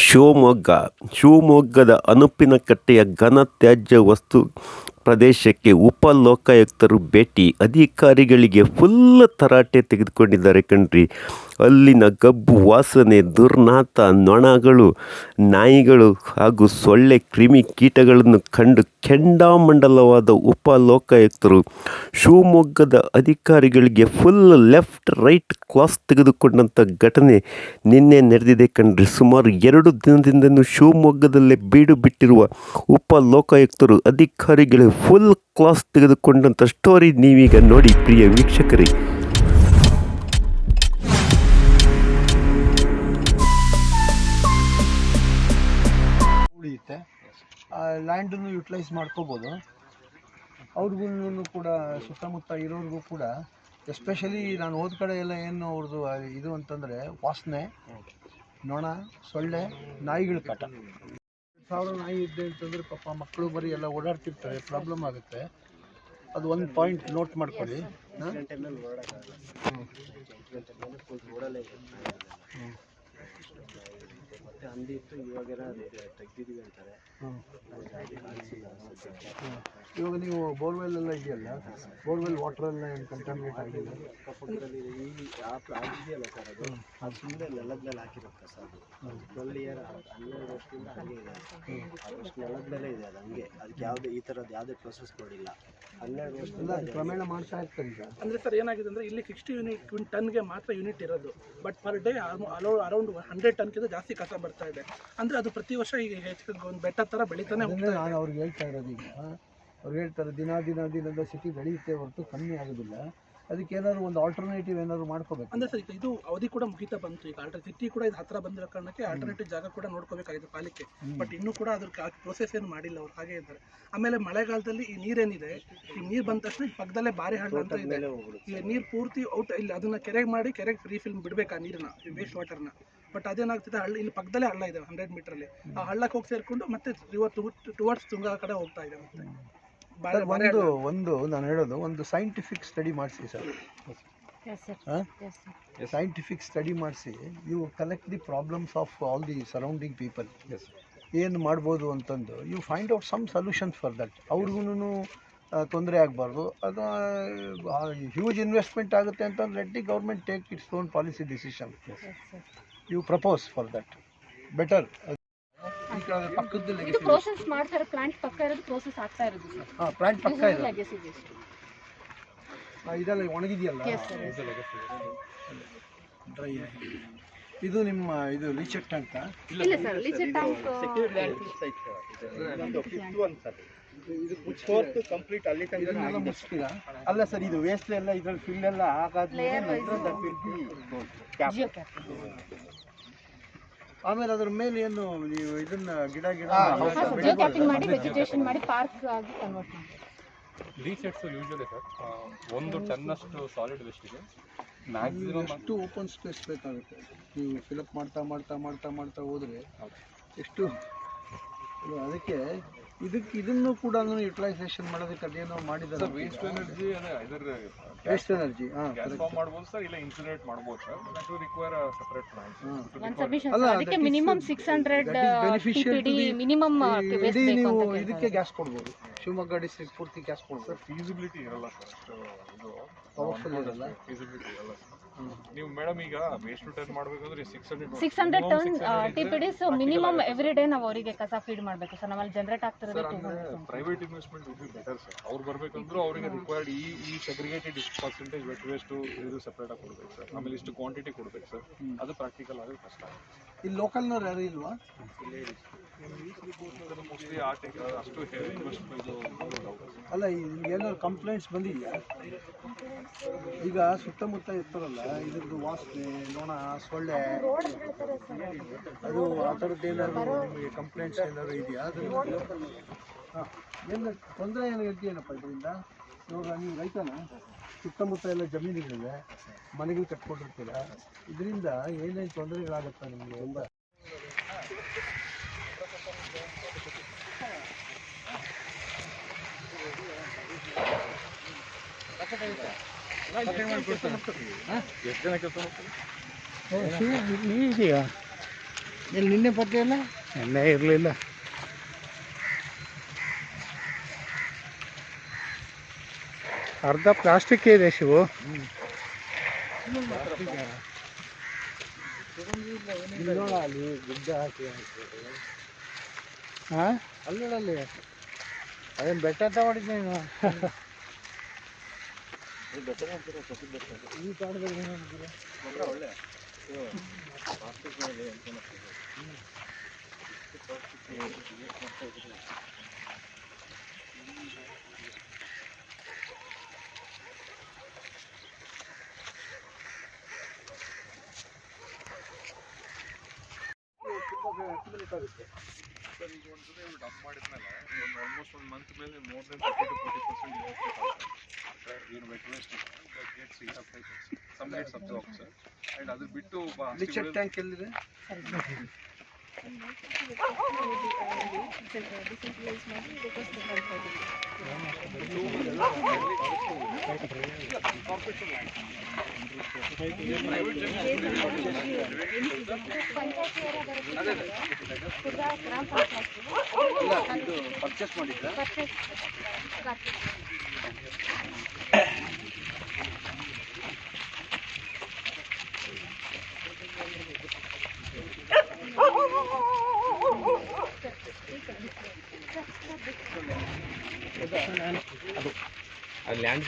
ಶಿವಮೊಗ್ಗ ಶಿವಮೊಗ್ಗದ ಅನುಪಿನಕಟ್ಟೆಯ ಘನ ತ್ಯಾಜ್ಯ ವಸ್ತು ಪ್ರದೇಶಕ್ಕೆ ಉಪ ಲೋಕಾಯುಕ್ತರು ಭೇಟಿ, ಅಧಿಕಾರಿಗಳಿಗೆ ಫುಲ್ ತರಾಟೆ ತೆಗೆದುಕೊಂಡಿದ್ದಾರೆ ಕಣ್ರಿ. ಅಲ್ಲಿನ ಗಬ್ಬು ವಾಸನೆ ದುರ್ನಾತ ನೊಣಗಳು, ನಾಯಿಗಳು ಹಾಗೂ ಸೊಳ್ಳೆ ಕ್ರಿಮಿ ಕೀಟಗಳನ್ನು ಕಂಡು ಕೆಂಡಾಮಂಡಲವಾದ ಉಪ ಲೋಕಾಯುಕ್ತರು ಶಿವಮೊಗ್ಗದ ಅಧಿಕಾರಿಗಳಿಗೆ ಫುಲ್ ಲೆಫ್ಟ್ ರೈಟ್ ಕ್ಲಾಸ್ ತೆಗೆದುಕೊಂಡಂಥ ಘಟನೆ ನಿನ್ನೆ ನಡೆದಿದೆ ಕಣ್ರಿ. ಸುಮಾರು ಎರಡು ದಿನದಿಂದಲೂ ಶಿವಮೊಗ್ಗದಲ್ಲೇ ಬೀಡು ಬಿಟ್ಟಿರುವ ಉಪ ಲೋಕಾಯುಕ್ತರು ಅಧಿಕಾರಿಗಳಿಗೆ ಫುಲ್ ಕ್ಲಾಸ್ ತೆಗೆದುಕೊಂಡಂಥ ಸ್ಟೋರಿ ನೀವೀಗ ನೋಡಿ ಪ್ರಿಯ ವೀಕ್ಷಕರೇ. ಉಳಿಯುತ್ತೆ. ಲ್ಯಾಂಡನ್ನು ಯುಟಿಲೈಸ್ ಮಾಡ್ಕೋಬೋದು. ಅವ್ರಿಗೂ ಕೂಡ, ಸುತ್ತಮುತ್ತ ಇರೋರಿಗೂ ಕೂಡ ಎಸ್ಪೆಷಲಿ ನಾನು ಹೋದ ಕಡೆ ಎಲ್ಲ ಏನು ಅವ್ರದ್ದು ಇದು ಅಂತಂದರೆ ವಾಸನೆ, ನೊಣ, ಸೊಳ್ಳೆ, ನಾಯಿಗಳ ಕಾಟ. ಸಾವಿರ ನಾಯಿ ಇದ್ದೆ ಅಂತಂದರೆ ಪಾಪ ಮಕ್ಕಳು ಬರೀ ಎಲ್ಲ ಓಡಾಡ್ತಿರ್ತಾರೆ ಪ್ರಾಬ್ಲಮ್ ಆಗುತ್ತೆ. ಅದು ಒಂದು ಪಾಯಿಂಟ್ ನೋಟ್ ಮಾಡ್ಕೊಳ್ಳಿ. ಹಾಂ? ಅಂತಾರೆ. ಇವಾಗ ನೀವು ಬೋರ್ವೆಲ್ ಎಲ್ಲ ಇದೆಯಲ್ಲ? ಬೋರ್ವೆಲ್ ವಾಟರ್ ಎಲ್ಲ ಏನು ಕಂಟಾಮಿನೇಟ್ ಆಗಿದೆ? ಅದು ಸುಮ್ಮನೆ ನೆಲದ ಮೇಲೆ ಹಾಕಿರುತ್ತೆ ಸರ್ ಅದು? ಟ್ವೆಲ್ ಇಯರ್ ಹನ್ನೆರಡು ವರ್ಷದಿಂದ ಹಾಗೆ ಇದೆ. ಅದಷ್ಟು ನೆಲದ ಮೇಲೆ ಇದೆ ಅದು ಹಂಗೆ. ಅದಕ್ಕೆ ಯಾವುದೇ ಈ ಥರದ್ದು ಯಾವುದೇ ಪ್ರೊಸೆಸ್ ಕೊಡಿಲ್ಲ ಹನ್ನೆರಡು ವರ್ಷದಿಂದ ಅದು ಕ್ರಮೇಣ ಮಾಡ್ತಾ ಇರ್ತಾರೆ ಈಗ. ಅಂದರೆ ಸರ್ ಏನಾಗಿದೆ ಅಂದರೆ ಇಲ್ಲಿ ಸಿಕ್ಸ್ಟಿ ಯೂನಿಟ್ ಟ್ವಿನ್ ಟನ್ಗೆ ಮಾತ್ರ ಯೂನಿಟ್ ಇರೋದು. But per day alone around hundred ಟನ್ಕಿಂತ ಜಾಸ್ತಿ ಕಸ ಬರ್ತಾ ಇದೆ. ಅಂದರೆ ಅದು ಪ್ರತಿ ವರ್ಷ ಈಗ ಹೆಚ್ಚು ಒಂದು ಬೆಟ್ಟ ಥರ ಬೆಳೀತಾನೆ ನಾನು ಅವ್ರಿಗೆ ಹೇಳ್ತಾ ಇರೋದು ಈಗ. ಅವ್ರು ಹೇಳ್ತಾರೆ ದಿನ ದಿನ ದಿನದ ಸಿಟಿ ಬೆಳೆಯುತ್ತೆ ಹೊರತು ಕಮ್ಮಿ ಆಗೋದಿಲ್ಲ. ಅದಕ್ಕೆ ಏನಾದ್ರು ಒಂದು ಆಲ್ಟರ್ನೇಟಿವ್ ಏನಾದ್ರು ಮಾಡ್ಕೋಬೇಕು. ಅಂದರೆ ಸರ್ ಈಗ ಇದು ಅವಧಿ ಕೂಡ ಮುಗಿತಾ ಬಂತು. ಈಗ ಆಲ್ಟರ್ ಸಿಟಿ ಕೂಡ ಇದು ಹತ್ರ ಬಂದಿರೋ ಕಾರಣಕ್ಕೆ ಆಲ್ಟರ್ನೇಟಿವ್ ಜಾಗ ಕೂಡ ನೋಡ್ಕೋಬೇಕಾಗಿದೆ ಪಾಲಿಕೆ. ಬಟ್ ಇನ್ನೂ ಕೂಡ ಅದ್ರ ಪ್ರೋಸೆಸ್ ಏನು ಮಾಡಿಲ್ಲ ಅವ್ರು ಹಾಗೆ ಇದ್ದಾರೆ. ಆಮೇಲೆ ಮಳೆಗಾಲದಲ್ಲಿ ಈ ನೀರೇನಿದೆ ಈ ನೀರು ಬಂದ ತಕ್ಷಣ ಈ ಪಕ್ಕದಲ್ಲೇ ಬಾರಿ ಹಣ್ಣು ಅಂತ ಇದೆ. ಈ ನೀರು ಪೂರ್ತಿ ಔಟ್ ಇಲ್ಲಿ ಅದನ್ನ ಕೆರೆಗೆ ಮಾಡಿ ಕೆರೆಗೆ ರೀಫಿಲ್ ಬಿಡ್ಬೇಕು ಆ ನೀರನ್ನ ವೇಸ್ಟ್ ವಾಟರ್ನ ಬಟ್ ಅದೇನಾಗ್ತಿದೆ ಹಳ್ಳ ಇಲ್ಲಿ ಪಕ್ಕದಲ್ಲೇ ಹಳ್ಳ ಇದೆ ಹಂಡ್ರೆಡ್ ಮೀಟ್ರಲ್ಲಿ ಆ ಹಳ್ಳಕ್ಕೆ ಹೋಗಿ ಸೇರಿಕೊಂಡು ಮತ್ತೆ ರಿವರ್ ಟುವರ್ಡ್ಸ್ ತುಂಗಾ ಕಡೆ ಹೋಗ್ತಾ ಇದೆ ಮತ್ತೆ. ಒಂದು ಒಂದು ನಾನು ಹೇಳೋದು ಒಂದು ಸೈಂಟಿಫಿಕ್ ಸ್ಟಡಿ ಮಾಡಿಸಿ ಸರ್. ಸೈಂಟಿಫಿಕ್ ಸ್ಟಡಿ ಮಾಡಿಸಿ you collect the problems of all the surrounding people ಏನು ಮಾಡ್ಬೋದು ಅಂತಂದು you find out some solutions for that ಅವ್ರಿಗೂ ತೊಂದರೆ ಆಗಬಾರ್ದು. ಅದು ಹ್ಯೂಜ್ ಇನ್ವೆಸ್ಟ್ಮೆಂಟ್ ಆಗುತ್ತೆ ಅಂತಂದ್ರೆ let the government take its own policy decision. You propose for that better ಪಕ್ಕದಲ್ಲಿ ಇದು ಪ್ರೋಸೆಸ್ ಮಾಡ್ತಾರೆ ಪ್ಲಾಂಟ್ ಪಕ್ಕ ಇರೋದು ಪ್ರೋಸೆಸ್ ಆಗ್ತಾ ಇರೋದು ಸರ್ ಹಾಂ ಪ್ಲಾಂಟ್ ಪಕ್ಕ ಇದೆ ಲೆಗಸಿ ವೇಸ್ಟ್ ಆ, ಇದೆಲ್ಲ ಒಣಗಿದೆಯಲ್ಲ. ಡ್ರೈ ಆಗಿ ಇದು ನಿಮ್ಮ ಇದು ಲೀಚೆಟ್ ಅಂತ ಇಲ್ಲ ಸರ್ ಲೀಚೆ ಟ್ಯಾಂಕ್ ಕಂಪ್ಲೀಟ್ ಅಲ್ಲಿ ಅಲ್ಲ ಸರ್ ಇದು ವೇಸ್ಟ್ ಎಲ್ಲ ಇದ್ರಲ್ಲಿ ಫಿಲ್ ಎಲ್ಲ ನಂತರ ಕ್ಯಾಪ್ ಆಮೇಲೆ ಅದ್ರ ಮೇಲೆ ಏನು ನೀವು ಇದನ್ನ ಗಿಡ ಗಿಡ ಕ್ಯಾಪಿಂಗ್ ಮಾಡಿ ವೆಜಿಟೇಷನ್ ಮಾಡಿ ಪಾರ್ಕ್ ಆಗಿ ಕನ್ವರ್ಟ್ ಮಾಡಿ. ಡಿ ಸೆಟ್ಸ್ ಯೂಶಲಿ ಸರ್ ಒಂದು ಟನ್ನಷ್ಟು ಸಾಲಿಡ್ ವೇಸ್ಟಿಗೆ ಮ್ಯಾಕ್ಸಿಮಮ್ ಅಷ್ಟು ಓಪನ್ ಸ್ಪೇಸ್ ಬೇಕಾಗುತ್ತೆ? ನೀವು ಫಿಲಪ್ ಮಾಡ್ತಾ ಮಾಡ್ತಾ ಮಾಡ್ತಾ ಮಾಡ್ತಾ ಹೋದ್ರೆ ಎಷ್ಟು ಇದು ಅದಕ್ಕೆ ಇದಕ್ಕೆ ಇದನ್ನು ಕೂಡ ಯುಟಿಲೈಸೇಷನ್ ಮಾಡೋದಕ್ಕೆ ಅದೇನೋ ಮಾಡಿದ್ದಾರೆ. ವೇಸ್ಟ್ ಎನರ್ಜಿ ಅದೇ ಇದರ ವೇಸ್ಟ್ ಎನರ್ಜಿ ಹಾಂ ಗ್ಯಾಸ್ ಫಾರ್ಮ್ ಮಾಡ್ಬೋದು ಸರ್ ಇಲ್ಲ ಇನ್ಸಿನೇಟ್ ಮಾಡ್ಬೋದು sir will require separate plant ಅಲ್ಲ, ಅದಕ್ಕೆ minimum six hundred T the- minimum ಇಡೀ ನೀವು ಇದಕ್ಕೆ ಗ್ಯಾಸ್ ಕೊಡ್ಬೋದು. ಶಿವಮೊಗ್ಗ ಡಿಸ್ಟ್ರಿಕ್ಟ್ ಪೂರ್ತಿ ಗ್ಯಾಸ್ ಕೊಡ್ಬೋದು. ಫೀಸಿಬಿಲಿಟಿ ಇರಲ್ಲ ಸರ್ ಅಷ್ಟು ಇದು ಪವರ್ಫುಲ್ ಇರಲ್ಲ. ಫೀಸಿಬಿಲಿಟಿ ಇರಲ್ಲ ಸರ್ ನೀವು ಮೇಡಮ್ ಈಗ ವೇಸ್ಟ್ ಟರ್ನ್ ಮಾಡಬೇಕಂದ್ರೆ six hundred six hundred ton T P D minimum every day ನಾವು ಅವರಿಗೆ ಕಸ ಫೀಡ್ ಮಾಡಬೇಕು ಸರ್. ನಮ್ಮಲ್ಲಿ ಜನರೇಟ್ ಆಗ್ತಿರೋದು private investment will be better sir ಅವ್ರು ಬರಬೇಕಂದ್ರೆ ಅವರಿಗೆ ರಿಕ್ವೈರ್ಡ್ ಈ ಈ ಸೆಗ್ರಿಗೇಟೆಡ್ ಪರ್ಸೆಂಟೇಜ್ ವೆಟ್ ವೇಸ್ಟ್ ಇದು ಸೆಪರೇಟ್ ಆಗಿ ಕೊಡ್ಬೇಕು ಸರ್ ನಮ್ಮಲ್ಲಿ ಇಷ್ಟು ಕ್ವಾಂಟಿಟಿ ಕೊಡ್ಬೇಕು ಸರ್ ಅದು ಪ್ರಾಕ್ಟಿಕಲ್ ಆಗಿ ಕಷ್ಟ ಇಲ್ಲಿ ಲೋಕಲ್ನವ್ರು ಯಾರು ಇಲ್ವಾ? ಮೋಸ್ಟ್ಲಿ ಆ ಟೆಕ್ ಅಷ್ಟು ಇನ್ವೆಸ್ಟ್ಮೆಂಟ್ ಅಲ್ಲ ಈಗ ಏನಾದ್ರು ಕಂಪ್ಲೇಂಟ್ಸ್ ಬಂದಿದೆಯಾ? ಈಗ ಸುತ್ತಮುತ್ತ ಇರ್ತಾರಲ್ಲ ಇದ್ರದ್ದು ವಾಸನೆ ನೊಣ ಸೊಳ್ಳೆ ಅದು ಆ ಥರದ್ದು ಏನಾದ್ರು ನಿಮಗೆ ಕಂಪ್ಲೇಂಟ್ಸ್ ಏನಾದ್ರು ಇದೆಯಾ? ಅದನ್ನು ಹಾಂ ಏನು ತೊಂದರೆ ಏನು ಹೇಳ್ತೀನಪ್ಪ ಇದರಿಂದ? ಇವಾಗ ನೀವು ರೈತನ ಸುತ್ತಮುತ್ತ ಎಲ್ಲ ಜಮೀನುಗಳಿವೆ ಮನೆಗಳು ಕಟ್ಕೊಂಡಿರ್ತೀರ? ಇದರಿಂದ ಏನೇನು ತೊಂದರೆಗಳಾಗುತ್ತೆ ನಿಮಗೆ? ತುಂಬ ಎಷ್ಟು ಜನ ಕೆಲಸ ಇದೆಯಾ ಎಲ್ಲಿ ನಿನ್ನೆ ಪಟ್ಟಿ ಅಲ್ಲ ಎಣ್ಣೆ ಇರಲಿಲ್ಲ ಅರ್ಧ ಪ್ಲಾಸ್ಟಿಕ್ ಇದೆ ಶಿವು ಇಲ್ಲಿ ಅಲ್ಲಿ ಗುಡ್ಡ ಹಾಕಿ ಹಾಂ ಅದೇನು ಬೆಟ್ಟ ಅಂತ ಮಾಡಿದ್ದೆ ನೀನು ಈ ಕಾಲದಲ್ಲಿ ಅಂತೀರ? ಸರ್ ಈಗ ಇವ್ರು ಡಂಪ್ ಮಾಡಿದ್ಮೇಲೆ ಒಂದು ಆಲ್ಮೋಸ್ಟ್ ಒಂದು ಮಂತ್ ಮೇಲೆ more than thirty to forty percent ಏನು ವೆಟ್ ವೇಸ್ಟ್ ಗೇಟ್ಸ್ ಈಗ some gets absorb sir and ಅದು ಬಿಟ್ಟು ಟ್ಯಾಂಕ್ ಎಲ್ಲಿದೆ? ಪರ್ಚೇಸ್ ಇದು ಪರ್ಚೇಸ್ ಮಾಡಿದ್ದ ಲ್ಯಾಂಡ್